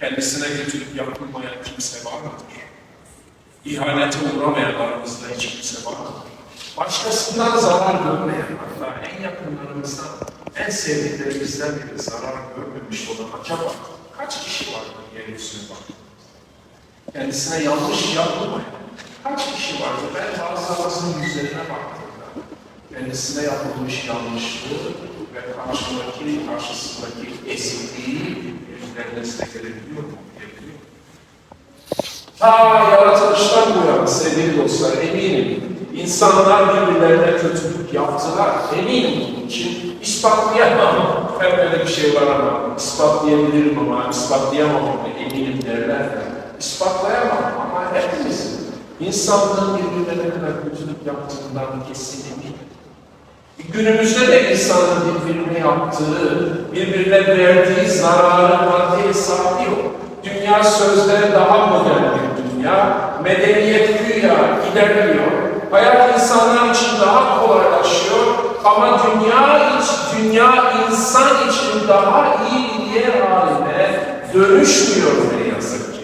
Kendisine kötülük yapılmayan kimse var mıdır? İhanete uğramayan aramızda hiç kimse var mıdır? Başkasından zarar görmeyen, hatta en yakınlarımızdan, en sevdiklerimizden bile zarar görmemiş olan acaba kaç kişi vardır yeryüzüne bakın? Kendisine yanlış yapılmayan kaç kişi vardır? Ben bazılarımızın yüzlerine baktığımda kendisine yapılmış yanlışlığı ve karşındaki, karşısındaki yüzlerinizde görebiliyor mu? Görebiliyor mu? Ta yaratılıştan bu yana sevgili dostlar eminim insanlar birbirlerine kötülük yaptılar. Eminim bunun için ispatlayamam. Hep böyle bir şey var ama ispatlayabilirim ama ispatlayamam ama eminim derler. İspatlayamam ama hepimizin insanlığın birbirlerine ne kadar kötülük yaptığından kesin eminim. Günümüzde de insanın birbirine yaptığı, birbirine verdiği zararı maddi hesabı yok. Dünya sözde daha modern bir dünya, medeniyet güya ilerliyor, hayat insanlar için daha kolaylaşıyor ama dünya iç, dünya insan için daha iyi bir yer haline dönüşmüyor ne yazık ki.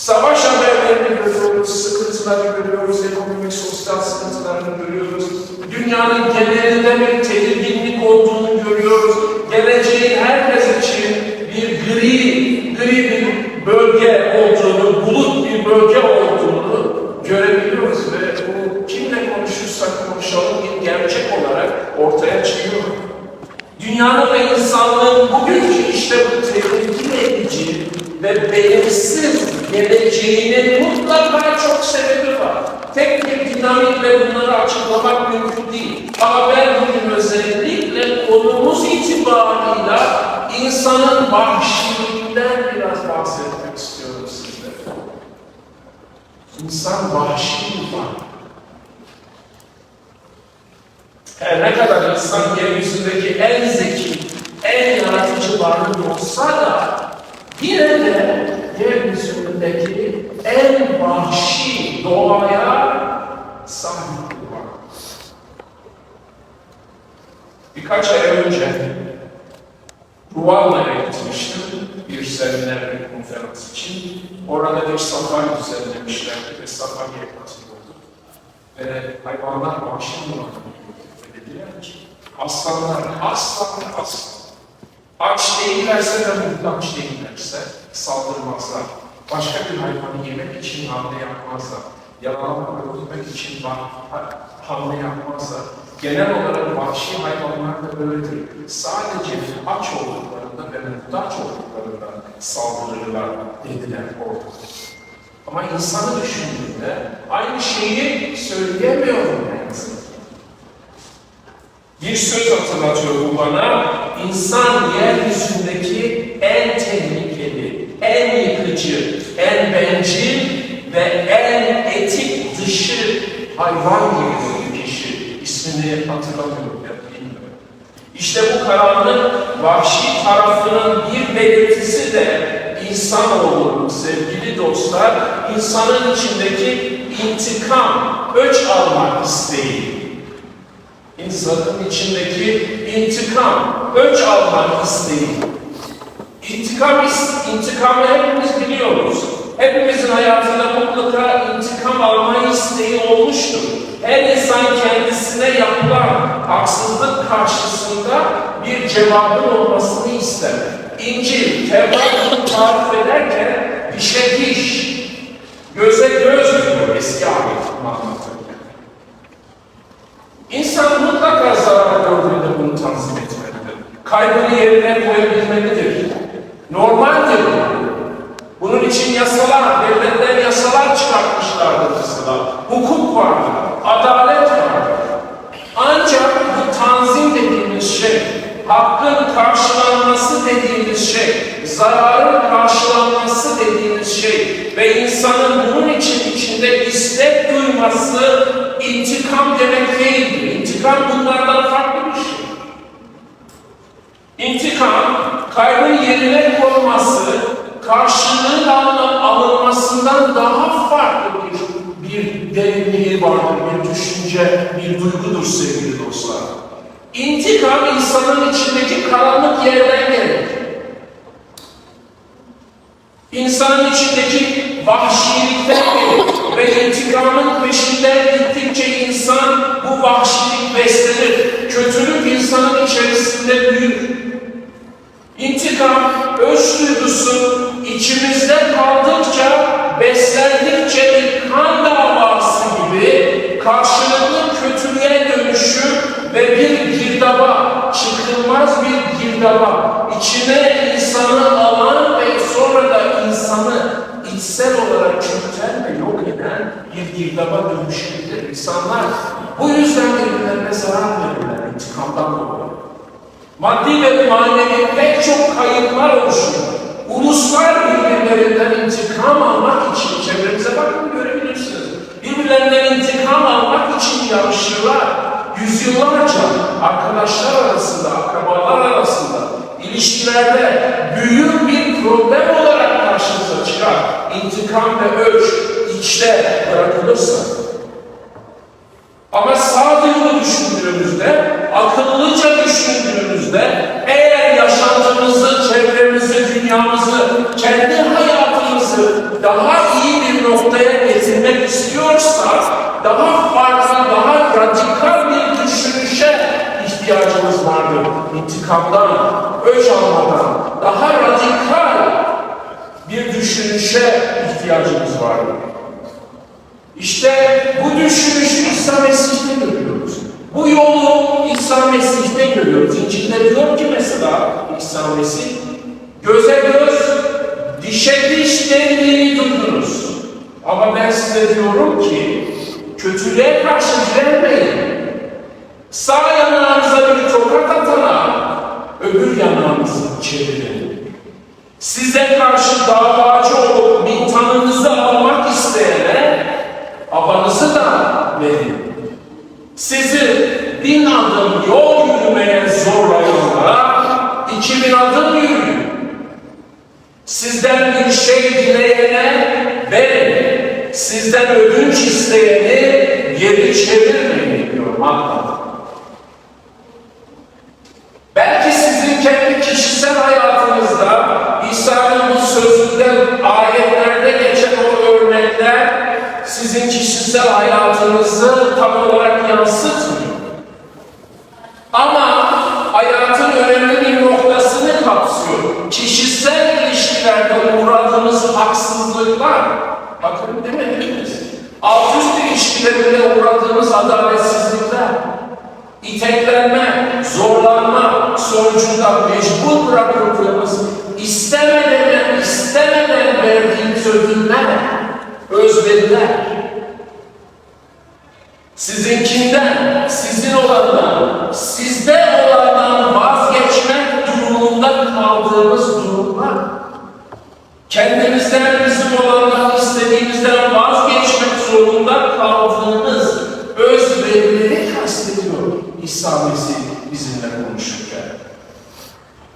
Savaş haberlerini görüyoruz, sıkıntıları görüyoruz, ekonomik, sosyal sıkıntılarını görüyoruz. Dünyanın genelinde bir tedirginlik olduğunu görüyoruz. Geleceğin herkes için bir gri, gri bir bölge olduğunu, bulut bir bölge olduğunu görebiliyoruz ve bu kimle konuşursak konuşalım bir gerçek olarak ortaya çıkıyor. Dünyanın ve insanlığın bugünkü işte bu tedirgin edici ve belirsiz geleceğinin mutlaka çok sebebi var. Tek bir dinamikle bunları açıklamak mümkün değil. Ama ben bugün özellikle konumuz itibarıyla insanın vahşiliğinden biraz bahsetmek istiyorum sizlere. İnsan vahşi bir varlık. Her ne kadar insan yeryüzündeki en zeki, en yaratıcı varlık olsa da yine de yeryüzündeki en vahşi doğaya sahip varlık. Birkaç ay önce Ruanda'ya gitmiştim bir seminer, bir konferans için. Orada bir safari düzenlemişlerdi ve safariye katılıyorduk. Ve hayvanlar vahşi ki aslanlar, aslanlar, aslan. Aç değillerse ve muhtaç değillerse saldırmazlar. Başka bir hayvanı yemek için hamle yapmazlar. Yaralanmak öldürmek için hamle yapmazlar. Genel olarak vahşi hayvanlar da böyledir. Sadece aç olduklarında ve muhtaç olduklarında saldırırlar dediler orada. Ama insanı düşündüğünde aynı şeyi söyleyemiyorum yazık ki. Bir söz hatırlatıyor bu bana. İnsan yeryüzündeki en tehlikeli, en yıkıcı, en bencil ve en etik dışı hayvan gibi bir kişi. İsmini hatırlamıyorum ya bilmiyorum. İşte bu karanlık vahşi tarafının bir belirtisi de insanoğlunun sevgili dostlar, insanın içindeki intikam, öç almak isteği insanın içindeki intikam, öç almak isteği. İntikam, intikamı hepimiz biliyoruz. Hepimizin hayatında mutlaka intikam alma isteği olmuştur. Her insan kendisine yapılan haksızlık karşısında bir cevabın olmasını ister. İncil, Tevrat bunu tarif ederken dişe diş, göze göz diyor eski ahit anlatırken. İnsan mutlaka zarar gördüğünde bunu tanzim etmelidir. Kaybını yerine koyabilmelidir. Normaldir bu. Bunun için yasalar, devletler yasalar çıkartmışlardır mesela. Hukuk vardır, adalet vardır. Ancak bu tanzim dediğimiz şey, hakkın karşılanması dediğimiz şey, zararın karşılanması dediğimiz şey ve insanın bunun için içinde istek duyması intikam demek değildir. İntikam bunlardan farklı bir şey. İntikam, kaybın yerine konması, karşılığın alın- alınmasından daha farklı bir, bir derinliği vardır, bir düşünce, bir duygudur sevgili dostlar. İntikam insanın içindeki karanlık yerden gelir. İnsanın içindeki vahşilikten ve intikamın peşinden gittikçe insan bu vahşilik beslenir. Kötülük insanın içerisinde büyür. İntikam, öz duygusu içimizde kaldıkça, beslendikçe bir kan davası gibi karşılıklı kötülüğe dönüşür ve bir girdaba, çıkılmaz bir girdaba, içine insanı alan ve sonra da insanı içsel olarak çürüten ve yok eden bir girdaba dönüşebilir. İnsanlar bu yüzden birbirlerine zarar verirler intikamdan dolayı. Maddi ve manevi pek çok kayıplar oluşuyor. Uluslar birbirlerinden intikam almak için, çevremize bakın görebilirsiniz. Birbirlerinden intikam almak için yarışırlar. Yüzyıllarca arkadaşlar arasında, akrabalar arasında, ilişkilerde büyük bir problem olarak karşımıza çıkar. İntikam ve öç içte bırakılırsa. Ama sağduyulu düşündüğümüzde, akıllıca düşündüğümüzde, eğer yaşantımızı, çevremizi, dünyamızı, kendi hayatımızı daha iyi bir noktaya getirmek istiyorsak, daha farklı, daha radikal bir düşünüşe ihtiyacımız vardır. İntikamdan, öç almadan, daha radikal bir düşünüşe ihtiyacımız vardır. İşte bu düşünüşü İsa Mesih'te görüyoruz. Bu yolu İsa Mesih'te görüyoruz. İncil'de diyor ki mesela İsa Mesih, göze göz, dişe diş dendiğini duydunuz. Ama ben size diyorum ki, kötülüğe karşı direnmeyin. Sağ yanağınıza bir tokat atana, öbür yanağınızı çevirin. Size karşı davacı olup mintanınızı almak isteyene, abanızı da verin. Sizi bin adım yol yürümeye zorlayanlara iki bin adım yürüyün. Sizden bir şey dileyene verin. Sizden ödünç isteyeni geri çevirmeyin diyor Matta. Belki sizin kendi kişisel hayatınızda İsa'nın bu sözünden ayetlerde geçen o örnekler sizin kişisel hayatınızı tam olarak yansıtmıyor. Ama hayatın önemli bir noktasını kapsıyor. Kişisel ilişkilerde uğradığımız haksızlıklar, bakın değil mi hepimiz? Alt üst ilişkilerinde uğradığımız adaletsizlikler, iteklenme, zorlanma sonucunda mecbur bırakıldığımız, istemeden, istemeden verdiğimiz ödüller, özveriler, sizinkinden, sizin olandan, sizde olandan vazgeçmek durumunda kaldığımız durumlar, kendimizden bizim olandan istediğimizden vazgeçmek zorunda kaldığımız özverileri kastediyor İsa Mesih bizimle konuşurken.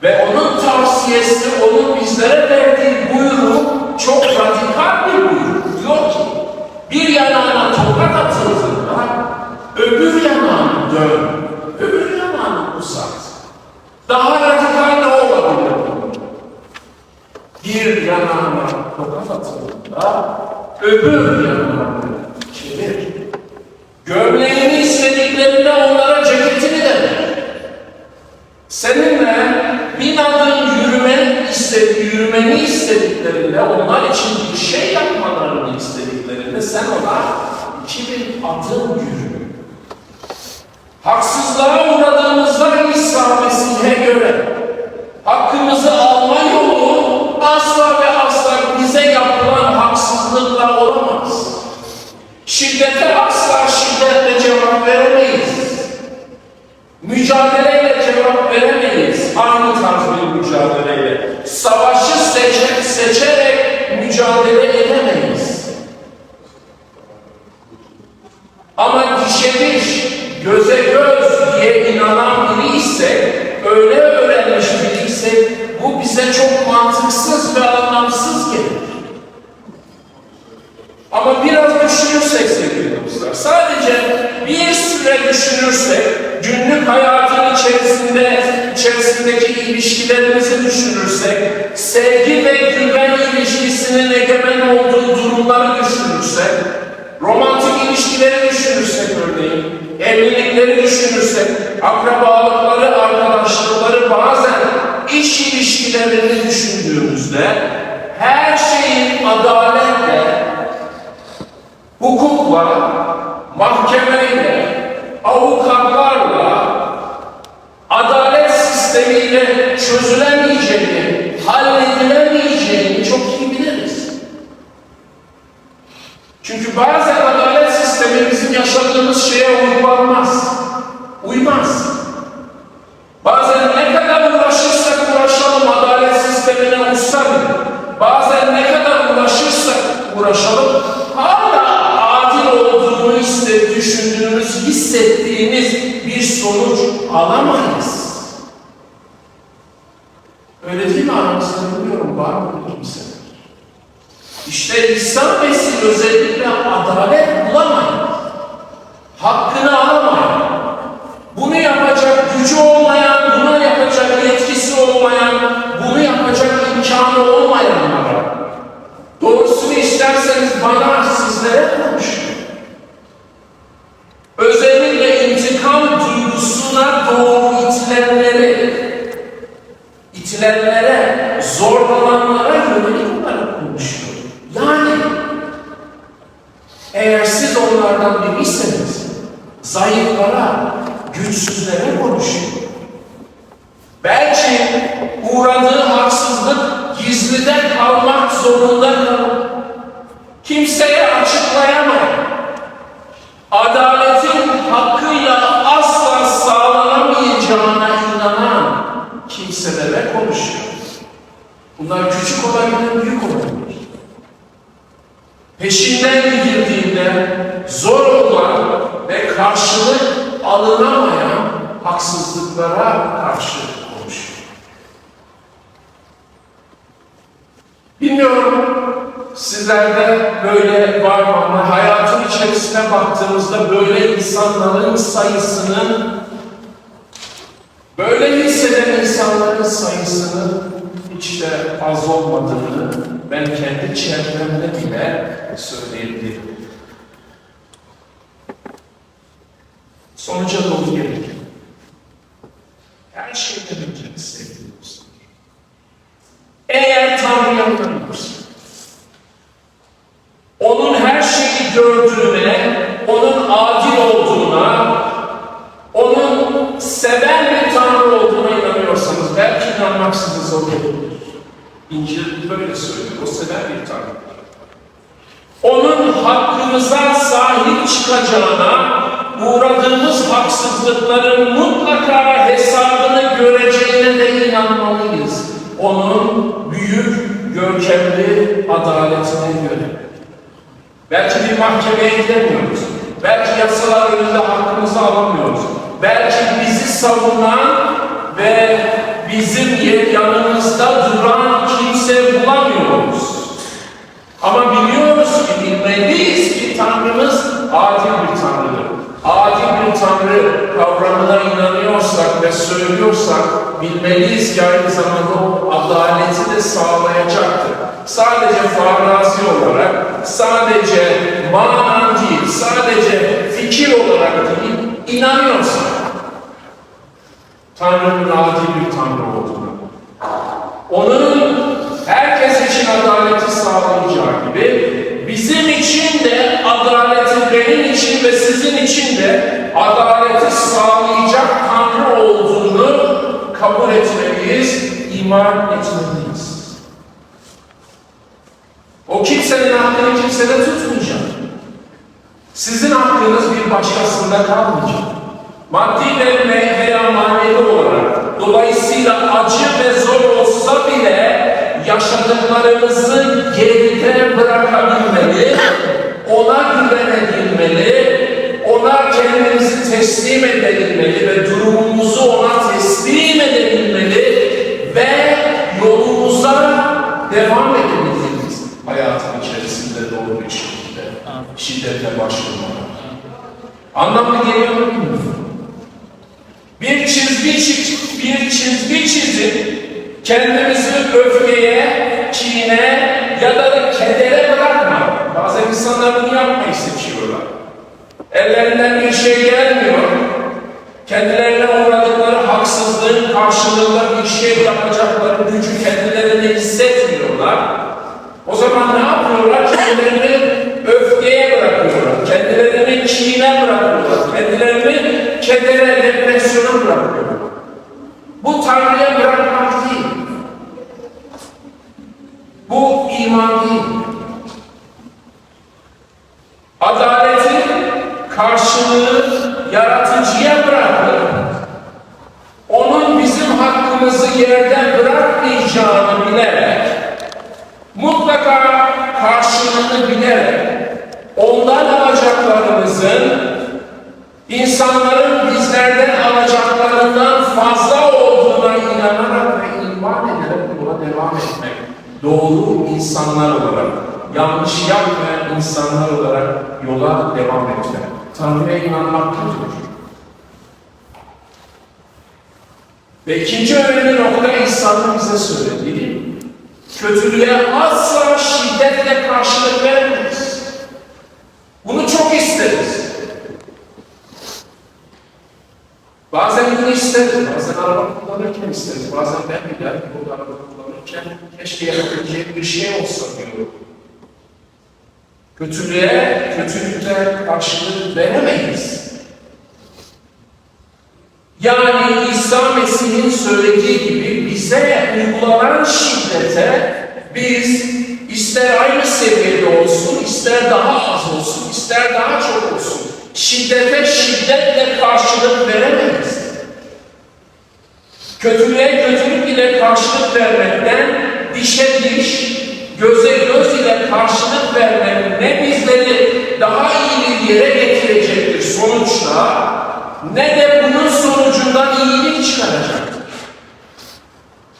Ve onun tavsiyesi, onun bizlere verdiği buyruğu çok radikal bir buyruk. Diyor ki, bir yanağına tokat atıldığında öbür yanağını dön, öbür yanağını uzat. Daha radikal ne olabilir? Bir yanağına tokat atıldığında öbür yanağını çevir. Gömleğini istediklerinde onlara ceketini de ver. Seninle bin adım yürümen istedi, yürümeni istediklerinde, onlar için bir şey yapmalarını istediklerinde sen ona iki bin adım yürü. Haksızlığa uğradığımızda İsa Mesih'e göre hakkımızı alma yolu asla ve asla bize yapılan haksızlıkla olamaz. Şiddete asla şiddetle cevap veremeyiz. Mücadeleyle cevap veremeyiz. Aynı tarz bir mücadeleyle. Savaşı seçe, seçerek mücadele edemeyiz. Ama dişe diş, göze göz diye inanan biri ise, öyle öğrenmiş biri ise bu bize çok mantıksız ve anlamsız gelir. Ama biraz düşünürsek sevgili dostlar, sadece bir süre düşünürsek, günlük hayatın içerisinde içerisindeki ilişkilerimizi düşünürsek, sevgi ve güven ilişkisi ilişkisinin egemen olduğu durumları düşünürsek, romantik ilişkileri düşünürsek örneğin, evlilikleri düşünürsek, akrabalıkları, arkadaşlıkları, bazen iş ilişkilerini düşündüğümüzde her şeyin adaletle, hukukla, mahkemeyle, çözülemeyeceğini, halledilemeyeceğini çok iyi biliriz. Çünkü bazen adalet sistemi bizim yaşadığımız şeye uygulanmaz. Uymaz. Bazen ne kadar uğraşırsak uğraşalım adalet sistemine uysa bile, bazen ne kadar uğraşırsak uğraşalım hala adil olduğunu iste, düşündüğümüz, hissettiğimiz bir sonuç alamayız. Öyle değil mi aramızda bilmiyorum var mı kimse? İşte İsa Mesih özellikle adalet bulamayın. Hakkını alamayın. Bunu yapacak gücü olmayan, buna yapacak yetkisi olmayan, bunu yapacak imkanı olmayanlara. Doğrusunu isterseniz bana, sizlere konuşuyor. Özellikle intikam duygusuna doğru itilenleri, itilenlere, zorlananlara yönelik olarak konuşuyor. Yani eğer siz onlardan biriyseniz zayıflara, güçsüzlere konuşuyor. Belki uğradığı haksızlık gizliden kalmak zorunda kalır. Kimseye açıklayamayan, adaletin hakkıyla asla sağlanamayacağına inanan kimselere konuşuyor. Bunlar küçük olabilir, büyük olabilir. Peşinden gidildiğinde zor olan ve karşılık alınamayan haksızlıklara karşı konuşuyor. Bilmiyorum sizlerde böyle var mı ama hayatın içerisine baktığımızda böyle insanların sayısının böyle hisseden insanların sayısının hiç de az olmadığını ben kendi çevremde bile söyleyebilirim. Sonuca doğru gelelim. Her şeyden önce sevgili dostlar. Eğer Tanrı'ya onun her şeyi gördüğüne, onun adil olduğuna, onun seven bir Tanrı olduğuna inanıyorsanız, belki inanmak size zor gelebilir. İncil böyle söylüyor, o seven bir Tanrı. Onun hakkımıza sahip çıkacağına, uğradığımız haksızlıkların mutlaka hesabını göreceğine de inanmalıyız. Onun büyük, görkemli adaletine göre. Belki bir mahkemeye gidemiyoruz. Belki yasalar önünde hakkımızı alamıyoruz. Belki bizi savunan ve bizim yanımızda duran kimse bulamıyoruz. Ama biliyoruz ki, bilmeliyiz ki Tanrımız adil bir Tanrıdır. Adil bir Tanrı kavramına inanıyorsak ve söylüyorsak bilmeliyiz ki aynı zamanda o adaleti de sağlayacaktır. Sadece farazi olarak, sadece manen değil, sadece fikir olarak değil, inanıyorsak Tanrı'nın adil bir Tanrı olduğunu, onun herkes için adaleti sağlayacağı gibi bizim için de adaleti benim için ve sizin için de adaleti sağlayacak Tanrı olduğunu kabul etmeliyiz, iman etmeliyiz. O kimsenin hakkını kimsede tutmayacak. Sizin hakkınız bir başkasında kalmayacak. Maddi ve veya manevi olarak dolayısıyla acı ve zor olsa bile yaşadıklarımızı geride bırakabilmeli, ona güvenebilmeli, ona kendimizi teslim edebilmeli ve durumumuzu ona teslim edebilmeli ve yolumuza devam edebiliriz hayatın içerisinde doğru bir şekilde şiddetle başvurmadan. Anlamlı geliyor mu bilmiyorum. Bir çizgi çiz, bir çizgi çizip kendimizi öfkeye, kine ya da kedere bırakma. Bazen insanlar bunu yapmayı seçiyorlar. Ellerinden bir şey gelmiyor. Kendilerine uğradıkları haksızlığın karşılığında bir şey yapacakları gücü kendilerinde hissetmiyorlar. O zaman ne yapıyorlar? Kendilerini öfkeye bırakıyorlar. Kendilerini kine bırakıyorlar. Kendilerini kedere, depresyona bırakıyorlar. Bu Tanrı'ya bırakmak değil. Bu iman değil. Adaletin karşılığı yaratıcıya bırakıp onun bizim hakkımızı yerden bırakmayacağını bilerek mutlaka karşılığını bilerek ondan alacaklarımızın insanların bizlerden alacaklarından fazla olduğuna inanarak ve iman ederek yola devam etmek. Doğru insanlar olarak, yanlış yapmayan insanlar olarak yola devam etmek. Tanrı'ya inanmak budur. Ve ikinci önemli nokta İsa'nın bize söylediği, kötülüğe asla şiddetle karşılık vermeyiz. Bunu çok isteriz. Bazen bunu isteriz, bazen araba kullanırken isteriz, bazen ben bile bu araba keşke yapabileceğim bir şey olsa diyorum. Kötülüğe, kötülükle karşılık veremeyiz. Yani İsa Mesih'in söylediği gibi bize uygulanan şiddete biz ister aynı seviyede olsun, ister daha az olsun, ister daha çok olsun, şiddete şiddetle karşılık veremeyiz. Kötülüğe kötülük ile karşılık vermekten dişe diş, göze göz ile karşılık vermek ne bizleri daha iyi bir yere getirecektir sonuçta ne de bunun sonucundan iyilik çıkaracaktır.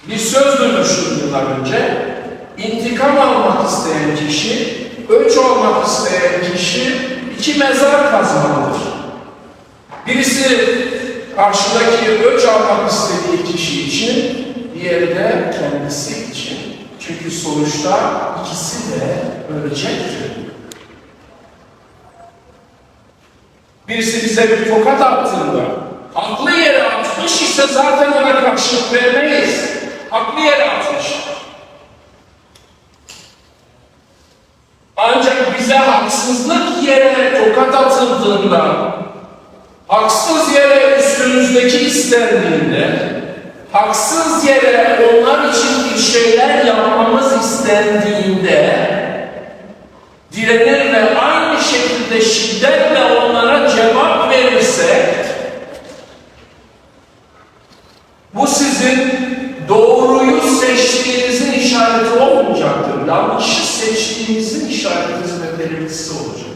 Bir söz duymuştum yıllar önce. İntikam almak isteyen kişi, öç olmak isteyen kişi iki mezar kazmalıdır. Birisi karşıdaki öç almak istediği kişi için, diğeri de kendisi için. Çünkü sonuçta ikisi de ölecektir. Birisi bize bir tokat attığında, haklı yere atmış ise zaten ona karşılık vermeyiz. Haklı yere atmış. Ancak bize haksızlık yere tokat atıldığında, haksız yere üstümüzdeki istendiğinde, haksız yere onlar için bir şeyler yapmamız istendiğinde, direnir ve aynı şekilde şiddetle onlara cevap verirsek, bu sizin doğruyu seçtiğinizin işareti olmayacaktır. Yanlışı seçtiğinizin işaretiniz ve belirtisi olacaktır.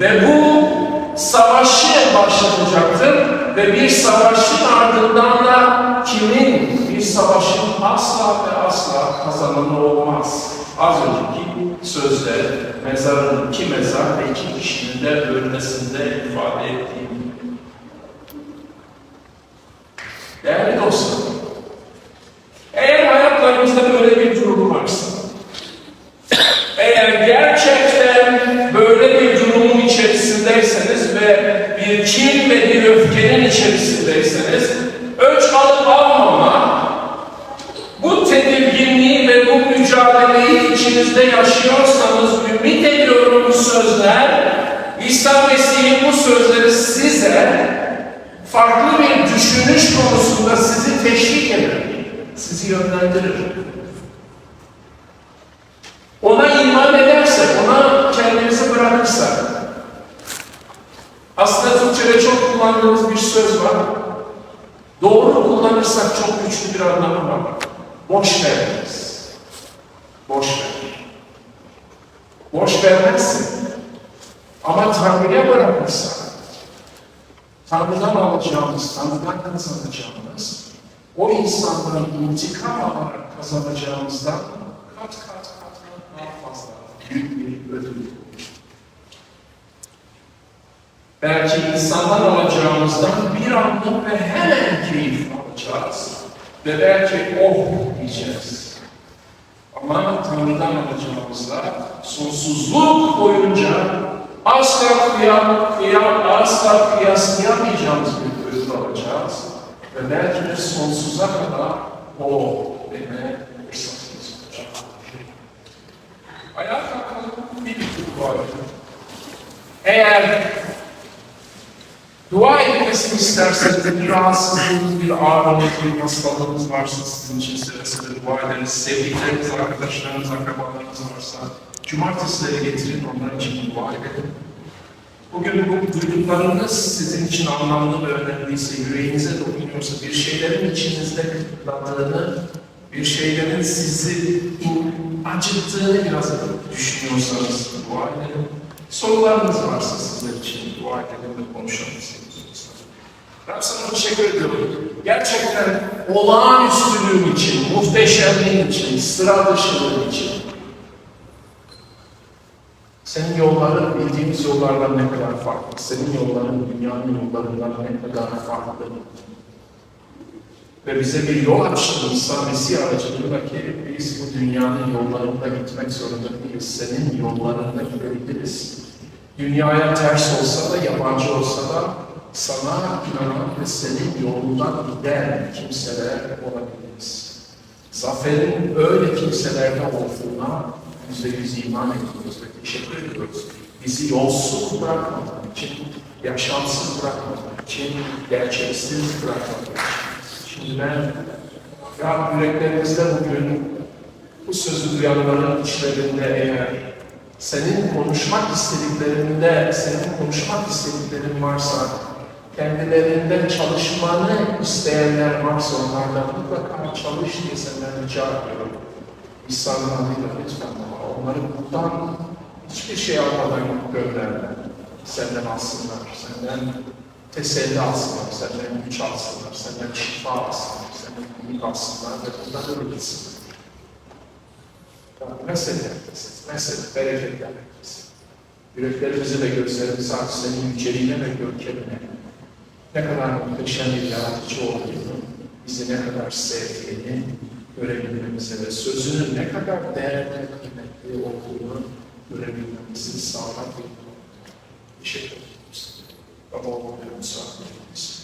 Ve bu savaşı başlatacaktır ve bir savaşın ardından da kimin bir savaşın asla ve asla kazananı olmaz. Az önceki sözde mezarın iki mezar ve iki kişinin de ölmesinde ifade ettiğim. Değerli dostlar, eğer hayatlarınızda böyle bir durum varsa, eğer gerçekten böyle bir durumun içerisindeyseniz ve bir kin ve bir öfkenin içerisindeyseniz, ölç alıp almama, bu tedirginliği ve bu mücadeleyi içinizde yaşıyorsanız ümit ediyorum bu sözler, İsa Mesih'in bu sözleri size farklı bir düşünüş konusunda sizi teşvik eder, sizi yönlendirir. Ona iman edersek, ona kendimizi bırakırsak, aslında Türkçe'de çok kullandığımız bir söz var. Doğru kullanırsak çok güçlü bir anlamı var. Boş vermez. Boş ver. Boş vermezsin. Ama Tanrı'ya bırakırsak, Tanrı'dan alacağımız, Tanrı'dan kazanacağımız, o insanların intikam alarak kazanacağımızdan kat kat kat kat daha fazla büyük bir ödül olur. Belki insandan alacağımızdan bir anlık ve hemen keyif alacağız. Ve belki oh diyeceğiz. Ama Tanrı'dan alacağımızla sonsuzluk boyunca asla kıyam, kıyam, asla kıyaslayamayacağımız bir ödül alacağız. Ve belki de sonsuza kadar o deme fırsatımız olacak. Ayağa kalkalım, bir bütün edelim. Eğer dua etmesini isterseniz bir rahatsızlığınız, bir ağrınız, bir hastalığınız varsa sizin için seve seve dua ederiz. Sevdikleriniz, arkadaşlarınız, akrabalarınız varsa cumartesilere getirin, onlar için dua edelim. Bugün bu duyduklarınız sizin için anlamlı ve önemliyse, yüreğinize dokunuyorsa, bir şeylerin içinizde kıtladığını, bir şeylerin sizi in- acıttığını biraz düşünüyorsanız dua edelim. Sorularınız varsa sizler için dua edelim ve konuşalım Rab sana teşekkür ediyorum. Gerçekten olağanüstülüğün için, muhteşemliğin için, sıra dışılığın için, senin yolların bildiğimiz yollardan ne kadar farklı, senin yolların dünyanın yollarından ne kadar farklı. Ve bize bir yol açtın İsa Mesih aracılığıyla ki biz bu dünyanın yollarında gitmek zorunda değiliz. Senin yollarında gidebiliriz. Dünyaya ters olsa da, yabancı olsa da sana inanan ve senin yolundan giden kimseler olabiliriz. Zaferin öyle kimselerde olduğuna yüzde yüz iman ediyoruz ve teşekkür ediyoruz. Bizi yolsuz bırakmadığın için, yaşamsız bırakmadığın için, gerçeksiz bırakmadığın için. Şimdi ben ya yüreklerimizde bugün bu sözü duyanların içlerinde eğer senin konuşmak istediklerinde, senin konuşmak istediklerin varsa, kendilerinde çalışmanı isteyenler varsa onlardan mutlaka çalış diye senden rica ediyorum. İsa'nın adıyla lütfen baba, onları buradan hiçbir şey almadan gönderme. Senden alsınlar, senden teselli alsınlar, senden güç alsınlar, senden şifa alsınlar, senden iyilik alsınlar ve bundan öyle gitsinler. Mesele herkesiz, mesele bereketler herkesiz. Yüreklerimizi ve gözlerimizi aç senin yüceliğine ve görkemine ne kadar muhteşem bir yaratıcı olduğunu, bizi ne kadar sevdiğini görebilmemize ve sözünün ne kadar değerli, kıymetli olduğunu görebilmemizi sağlar bir nokta. Teşekkür ederiz. Baba olmaya müsaade.